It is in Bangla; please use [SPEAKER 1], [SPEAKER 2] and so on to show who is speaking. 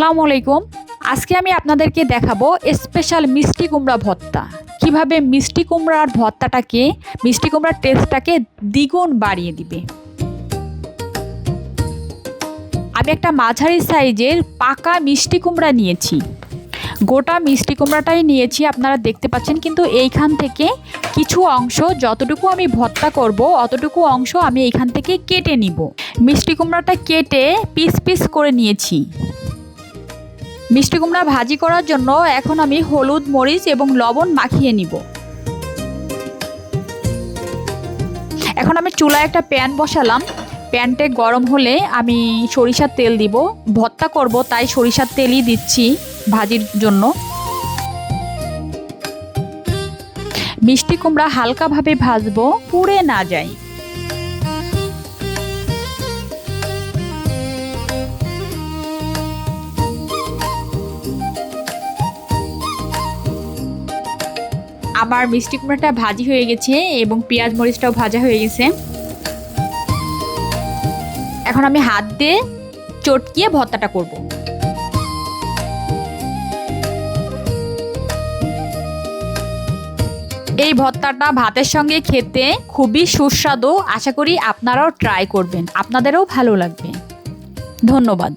[SPEAKER 1] আসসালামু আলাইকুম। আজকে আমি আপনাদেরকে দেখাবো স্পেশাল মিষ্টি কুমড়া ভর্তা। কীভাবে মিষ্টি কুমড়ার ভর্তাটাকে, মিষ্টি কুমড়ার টেস্টটাকে দ্বিগুণ বাড়িয়ে দিবে। আমি একটা মাঝারি সাইজের পাকা মিষ্টি কুমড়া নিয়েছি। গোটা মিষ্টি কুমড়াটাই নিয়েছি, আপনারা দেখতে পাচ্ছেন, কিন্তু এইখান থেকে কিছু অংশ, যতটুকু আমি ভর্তা করব, অতটুকু অংশ আমি এইখান থেকে কেটে নিব। মিষ্টি কুমড়াটা কেটে পিস পিস করে নিয়েছি। মিষ্টি কুমড়া ভাজি করার জন্য এখন আমি হলুদ, মরিচ এবং লবণ মাখিয়ে নিব। এখন আমি চুলায় একটা প্যান বসালাম। প্যানটে গরম হলে আমি সরিষার তেল দিব। ভর্তা করব, তাই সরিষার তেলই দিচ্ছি ভাজির জন্য। মিষ্টি কুমড়া হালকাভাবে ভাজবো, পুড়ে না যায়। আমার মিষ্টি কুমড়াটা ভাজি হয়ে গেছে এবং পেঁয়াজ মরিচটাও ভাজা হয়ে গেছে। এখন আমি হাত দিয়ে চটকিয়ে ভর্তাটা করব। এই ভর্তাটা ভাতের সঙ্গে খেতে খুবই সুস্বাদু। আশা করি আপনারাও ট্রাই করবেন। আপনাদেরও ভালো লাগবে। ধন্যবাদ।